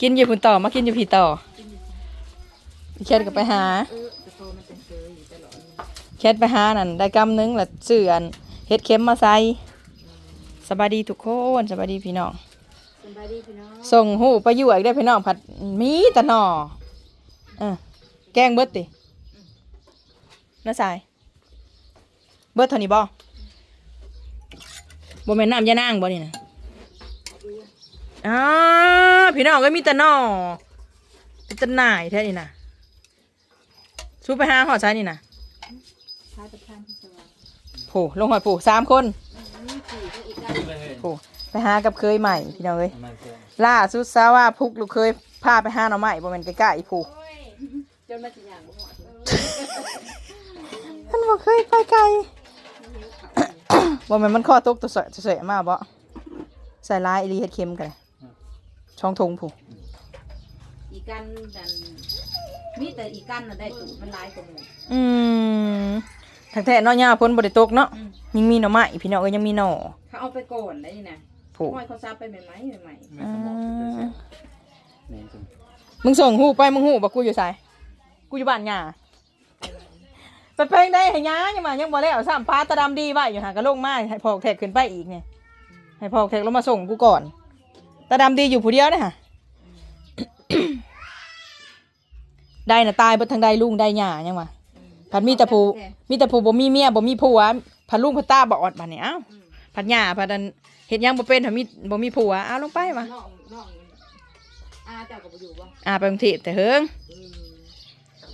กินอยู่พุ่นต่อมากินอยู่พี่ต่อแคทก็ไปหาเออแต่โตมันเป็นเคยอยู่ตลอดแคทไปหานั่นได้กำหนึงแล้วซื้ออันเฮ็ดเข็มมาใส่สบายดีทุกคนสบายดีพี่น้องสบายดีพี่น้องส่งหูไปอยู่อีกได้อพี่น้องผัดมีแต่หน่อเออแกงเบิดติน้าสายเบิดเท่านี้บ่บ่แม่นน้ำยานางบ่นี่นะ อ้าพี่น้องก็มีแต่หน่อเป็นตะหน่ายแท้นี่นะสู้ไปหาหอดซ้ายนี่นะพาประธานที่สว่างโผลงหอดผู้สามคนนี่สี่ก็อีกการโผไปหากับเคยใหม่พี่น้องเอ้ยมันเครื่องล่าสุดซาว่าพุกลูกเคยพาไปหาหน่อไม้บ่แม่นใกล้ๆผู้โอ้ยจนมาสิอย่างบ่หอดเลยมันบ่เคยไปไกลบ่แม่นมันข้อตกตัวสวยสวยมากบ่ใส่ลายอีหลีเฮ็ดเค็มกันเลย ช่องทงผู้อีกันดันมีแต่อีกันน่ะได้ตูมันหลายกว่าหมู่อืมทางแท้เนาะย่าพ้นบ่ได้ตกเนาะอืมยังมีหน่อไม้พี่น้องเอ้ยยังมีหน่อเขาเอาไปก่อนได้นี่นะผู้ห้อยเขาซับไปใหม่ๆใหม่แม่สมองจะเสียแม่นจังมึงส่งหูไปมึงหูบ่กูอยู่ไสกูอยู่บ้านย่าไปเพลงได้ให้ย่ายังมายังบ่แล้วซ้ำฟ้าตาดำดีไว้อยู่หากะลงมาให้พอกแทกขึ้นไปอีกไงให้พอกแทกลงมาส่งกูก่อน ตาดำดีอยู่ผู้เดียวนะฮะได้น่ะตายบิดทางใดลุงได้หย่ายังวะๆพันมีแต่ผู้มีแต่ผู้บ่มีเมียบ่มีผัวพันลุงพันตาบ่อดบัดนี้เอ้าอืมพันหย่าพันอันเฮ็ดหยังบ่เป็นถ้ามีบ่มีผัวเอาลงไปมาน้องน้องอาเจ้าก็บ่อยู่บ่อาไปกรุงเทพแต่เฮิง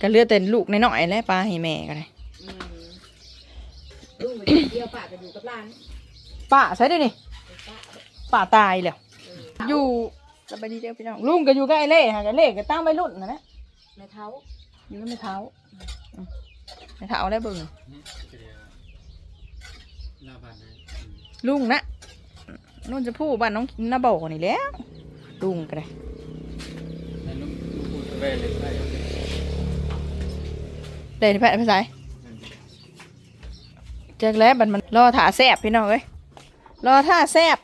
ก็เหลือแต่ลูกน้อยๆแล้วปลาให้แม่ก็ได้ลุงไปเดียวป้าก็อยู่กับหลานป้าใช่ด้นี่ป้าตายแล้ว อออยู่สบายดีเด้อพี่น้องลุงก็อยู่กับไอ้เล่หากันเล่ก็ตั้งไว้รุ่นนั่นแหละในเท้าอยู่กับแม่เท้าอืมแม่เท้าได้เบิ่งนี่ก็เดียวลาบานนะอืมลุงนะนู่นจะพูดบ้านน้องน้าบ่อนี่แหล้วลุงก็ได้แล้วลูกลูกพูดไปเลยไปเอาไปได้ที่แพทย์ภาษานั่นดิแจ็คแล้วบัดมันรอถ่าแซบพี่น้องเอ้ยรอท่าแซบอืม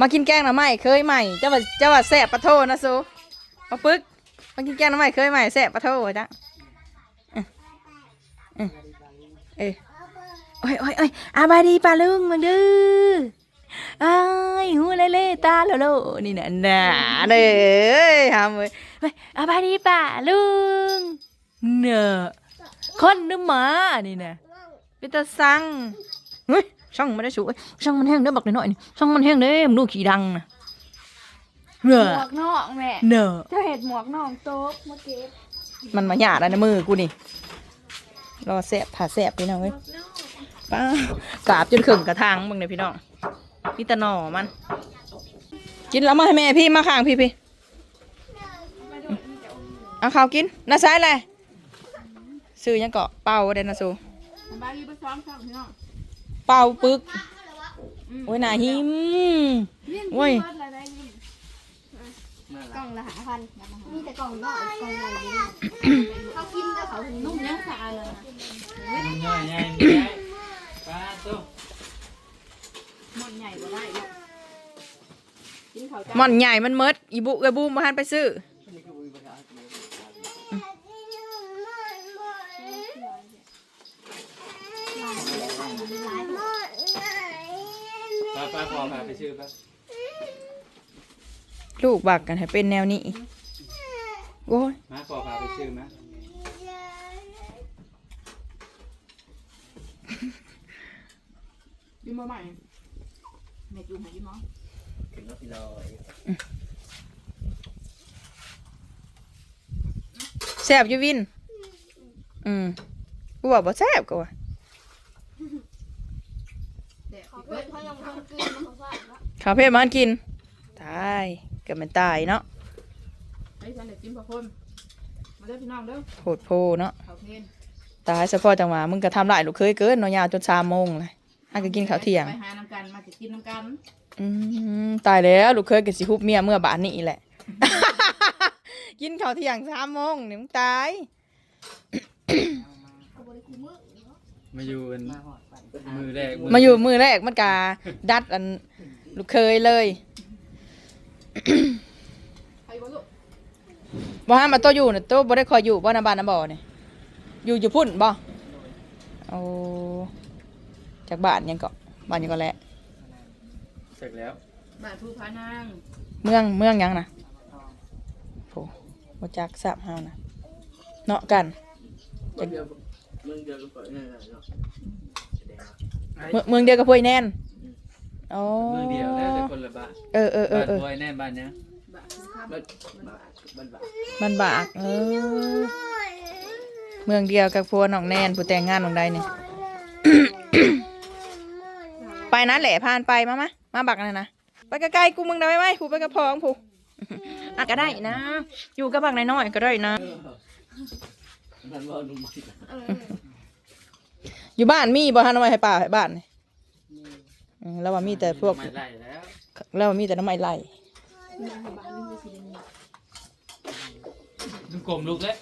มากินแกงหน่อไม้เคยใหม่เจ้าว่าเจ้าว่าแซบปะโทนะซูมาปึ๊กมากินแกงหน่อไม้เคยใหม่แซบปะโทจ้ะอืมอืมเอ้ยโอ้ยโอ้ยโอ้ยอาบาดีปลาลุงมึงดื้อไอ้ายหูเล่เล่ตาโลโลนี่น่ะน่ะเด้อทำเว้ยเฮ้ยอาบาดีปลาลุงเนอะคนหรือหมานี่นะเป็นตาสั่ง เฮ้ยช่างมันได้สูเอ้ยช่างมันแห้งเด้อบักหน่อยๆนี่ช่างมันแห้งเด้อมึงดูขี้ดังนะเนหอะมวกนอกแม่เนอะเจะเห็ดหมวกนอกโต๊ะเมื่อกี้มันมาหยาดแล้วนะมือกูนี่รอแสบผ่าแสบพี่น้องเว้ยป้ากราบจนเข่งกระทางมึงเนี่ยพี่น้องนี่ตะหน่อมัน กินแล้วมาให้แม่พี่มาข้างพี่พี่เอาข้าวกินน้าซ้ายเลยซื้อยังเกาะเป่าเดนนาซูสบายดีบ่ซ้อมซ้อมพี่น้อง เป่าปึก โอ้ยหน่าหิมโอ้ยน่ารักล่องละหาพันมีแต่กล่องนอกกล่องใหญ่ดีเขากินแต่เขาถึงนุ่นุ่มมยังสะอาดเลยนะมันง่ายง่ายง่ายปลาตุ๊หมดใหญ่บ่ได้เนาะกินข้าวจ้าหม่อนใหญ่มันเมิดอีบุกระบูมมาหันไปซื้อ ปลาปลาขอพาไป ชื่อปะลูกบักกันให้เป็นแนวนี้โอ้ยมาขอพาไปชื่อมะกินบ่ใหม่แม่จูให้กินมั้งถึงแล้วพี่ลอยแซบอยู่วิน อืมกูบอกบ่แซบกูว่าเด็กเขาเบิดเขายังคนกินมันเขาว่าแล้วข้าวเพชรมันกิน ตายเกิดมันตายเนาะไอ้ฉันเด็กกินพอคนมาเด้อพี่น้องเด้อโหดโพเนาะข้าวเพลนตายเฉพาะจังหวะมึงก็ทำลายลูกเคยเกินเนาะยาวจนสามโมงเลยอันก็กินข้าวเที่ยง ไปหาน้ำกันมาจะกินน้ำกันอืมตายแล้วลูกเคยก็สิฮุบเมียเมื่อบานนี้แหละ กินข้าวเที่ยงสามโมงนี่มึงตายเขาบริคุมือมาอยู่กัน มือแรกมาอยู่มือแรกมันกาดัดอันลูกเคยเลยใครบ่ลูกบ่ห้ามมาตัวอยู่น่ะตัวบ่ได้คอยอยู่บ่น้ำบ้านน้ำบ่อนี่อยู่อยู่พุ่นบ่โอ้จากบ้านยังเกาะบ้านยังก็แหละเสร็จแล้วบ้านผู้พานางเมืองเมืองหยังนะโหบ่จักทราบเฮานะเนาะกันเมืองเดียวเมืองเดียวก็เปิดนั่นแหละเนาะแสดงว่า เมืองเมืองเดียวกับพวยแน่นอ๋อเมืองเดียวแล้วแต่คนละบ้านเออเออเอบ้าอนเออบอยแน่บ้านเนี้ยบ้านผู้พาบ้านบ้านบ้านบ้านมันบากเออเมืองเดียวกับพัวน้องแน่นผู้แต่งงานของใดนี่ ไปนั้นแหละผ่านไปมามามาบักนั่นนะไปใกล้ๆกูมึงได้ไหมไหมผู้ไปกับพองผู้อะก็ได้นะ อยู่กับบักน้อยๆก็ได้นะมันว่านุ่มมัน อยู่บ้านมีบ่ฮะน้ำไม้ให้ป่าให้บ้านนี่อืมแล้วว่ามีแต่พวก ไม่ไล่แล้วแล้วว่ามีแต่น้ำไม้ไล่ลูกกลมลูกแล้ว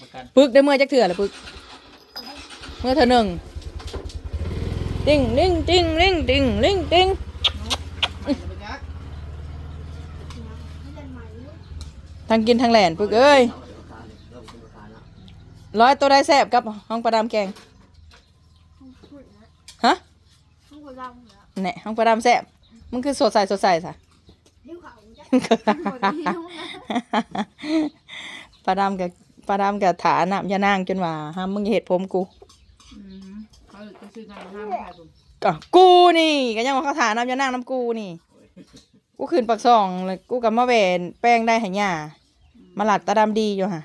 ประกันปึกได้เมื่อจักเถื่อละปึก เมื่อเธอหนึ่งติ้งลิงติ้งลิงติ้งลิงติ้งทั้งกินทั้งแหลนปึกเอ้ยเราเป็นประธานเนาะร้อยตัวได้แซ่บกับห้องประดามแกงฮะ ทั้งคนเราเหรอเนี่ยห้องประดามแซ่บมันคือสดใสสดใสสะหิวเขาจ้ะคนหิวนะปลาดำกับปลาดำกับถาหนามยานางจนว่าห้ามมึงอย่าเห็ดผมกูอืมเขาจะซื้อน้ำห้ามใครผมก็กูนี่ก็ยังว่าเขาถาหนามยานางน้ำกูนี่ กูขึ้นปักซองเลยกูกับมาแหวนแป้งได้ให้ย่ามาหลัดตาดำดีอยู่ฮะ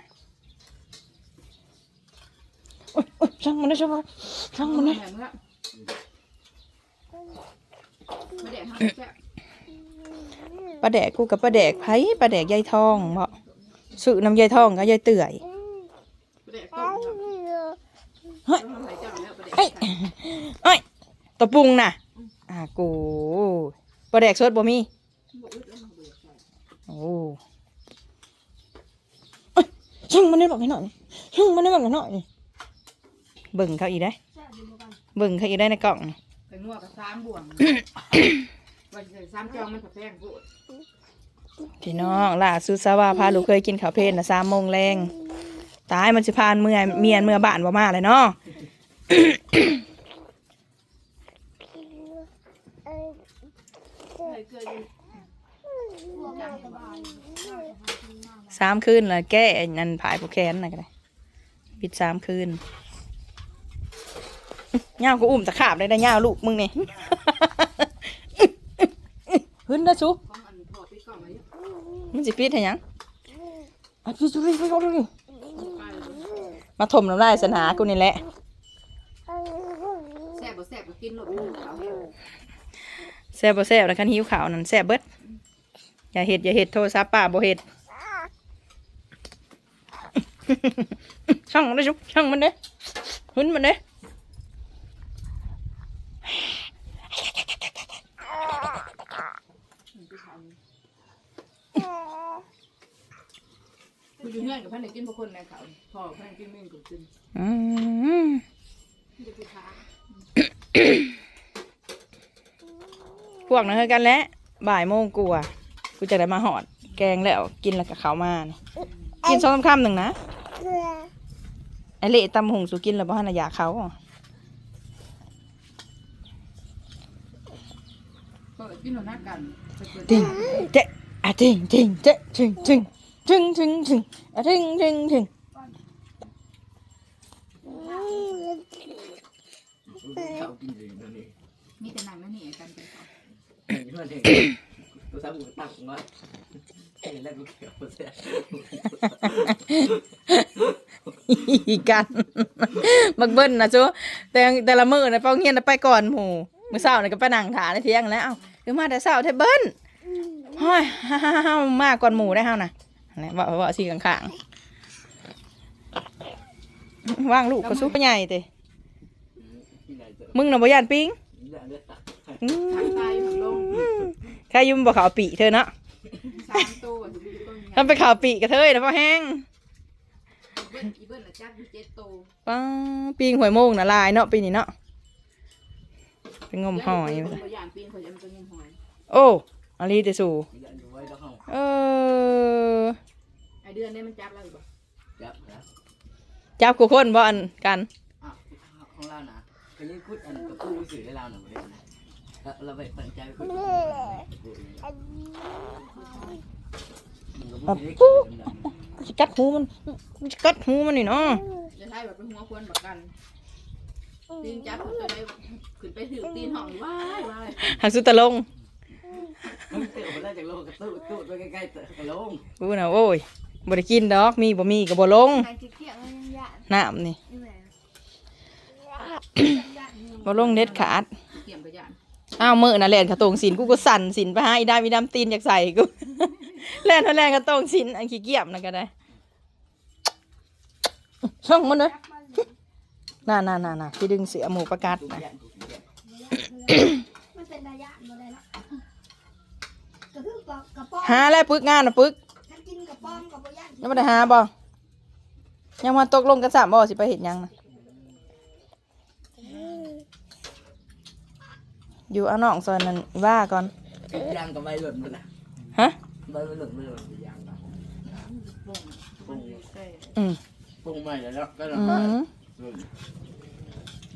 โอ๊ยโอ๊ยช่างมันนะช่างมันช่างมันนะแหเมื่อไม่ได้ห้าแซ่บปลาแดกกูกับปลาแดกไผ่ปลาแดกยายทองบ่ซื้อน้ำยายทองกับยายเตื่อยม่ได้ต้มครับเฮ้ยเจ้าแล้วประเดี๋ยวเฮ้ยเอ้ยตะปรุงน่ะอ่ากูปลาแดกสดบ่มีโอ้เอ้ยช่างมันได้บอกให้หน่อยช่างมันได้บอกให้หน่อยเบิ่งเขาอีกได้แซ่บอยู่กัน เบิ่งเขาอีกได้ในกล่อง นัวกับสามบ่วงวันใส่สามจองมันผัดแป้งพูพี่น้องล่าสุดซาว่าพาลูกเคยกินข้าวเพลนนะสามโมงแรงตายมันสิพานเมื่อยเมียนเมื่อบ้านบ่มาเลยเนาะสามคืนละแก้นั่นผายผู้แขนน่ะก็ได้ปิดสามคืน ย่าก็อุ้มตะขาบได้ได้ย่าลูกมึงนี่ขึ้นนะชุของอันพอพี่กล่องไว้มันสิปิดให้ยังอะปิดจุลิไอาเลยไปเลยมาถมน้ำลายสนากูนี่แหละแซ่บบ่แซ่บก็กินหลบแซ่บบ่แซ่บแล้วคันหิวขาวนั่นแซ่บเบิดอย่าเห็ดอย่าเห็ดโทรศัพท์ป้าบ่เห็ดช่างมันเด้ชุช่างมันเด้หึนมันเด้ คุณอยู่เฮือนกับพันธุ์กินพวกคนในเขาพ่อพันธุ์กินเม่นกับกินอืมจะไปทานพวกนั้นคือกันแหล้วบ่ายโมงกูอะกูจะได้มาหอด แกงแล้วกินแล้วกับเขาวมานี่กินสองสามคำหนึ่งนะไอเละตำหงสุกินแล้วบ่ฮันน่ะอยากเขาก็กินหน้ากันไปเปิดติงเจ๊ะอะติงติงเจ๊ะติงติง ติงติงติงอะติงติงติงมีแต่หนังนั่นนี่กันไปเขาเพื่อนตัวสามกูตั้งไว้เห็นแล้วกูเขียวเสียอีกันบักเบิ้ลนะจูแต่แต่ละมือนะเป้าเงียนไปก่อนหมูมือเช้านี่ก็ไปนั่งถาในเที่ยงแล้วเอ้าคือมาแต่เช้าแท้เบิ้ลเฮ้ยมาก่อนหมูได้เฮานะ แหละว่าว่าสิข้างๆว่างลูกก็สู้ไปใหญ่ติที่ไหนเจอมึงน่ะบ่ย่านปิงที่ไหนเลือดตักอืทางมใต้ของลงใครอยุ่มบ่ขาวปีเธอเนาะสามตัวถึงมีต้นทำไปขาวปีกับเธอนะพ่อแห้งเบิ้ลอีเบิ้ลละจักอยู่เจ็ดตัวป้าปิงหวยโมงน่ะลายเนาะปีนี้เนาะไปงมหอยไปไปซะย่างปีนเขาจะมันจะงมหอยโอ้อาลีเตสูที่ไหนดู เดือนนี้มันจับเราอีกบ่จับนะจับกูคนบ่อันกันอ้าวของเรานะก็ยังคุดอันกับผู้สื่อได้เราหน่อยเลยนะเราไปเปิดใจคุยสิกัดหูมันมันสิกัดหูมันนี่เนาะจะใช้แบบเป็นหัวควนบักกันตีนจับเขาจะได้ขึ้นไปถือตีนห้องว้ายว้ายหักสุดตะลงมันเตะมาแล้วจากโลกกระตุ้ตู้ไปใกล้ๆเตะกระลงกูน่ะโอ้ย บ่ได้กินดอก มีบ่มีก็บ่ลงใครจะเกี่ยวยังยานน้ำนี่นี่แหละบ่ลงเด็ดขาดเกี่ยมกระยานอ้าวมื้อน่ะแล่นกระตงสินกูก็สั่นสินไปหาอีดามีดำตีนอยากใส่กู แล่นเท่าแล่นกระตงสินอันขี้เกียจนั่นก็ได้ช่องมันเด้อน่าๆๆๆที่ดึงเสือหมูประกาศตุ้มน่ะยันตุ้มยันมันเป็นระยะหมดเลยเนาะก็คือกระกระป๋องหาแล้วปึกงานน่ะปึก ย่างยังบ่ได้หาบ่ยังมาตกลงกันสามบ่สิไปเฮ็ดหยังน่ะอยู่เอาน้องซอยนั้นว่าก่อน ยางกับใบหล่นมันนะฮะ ใบมันหล่นไม่หล่นยางนะบ่งมันอยู่ใกล้อืมปรุงใหม่แล้วก็อืม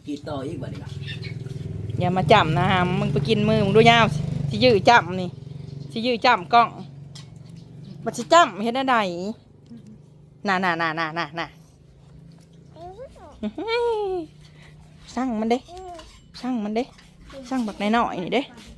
กี่ต่ออีกบ่ดีกว่าอย่ามาจับนะฮะมึงไปกินมือมึงดูยาวสิยื้อจับนี่สิยื้อจับกล้องมันสิจับเฮ็ดได้ได น่ะน่ะน่ะน่ะน่ะน่ะอื้อหือสั่งมันเด้สั่งมันเด้สั่งบักน้อยๆนี่เด้ปลา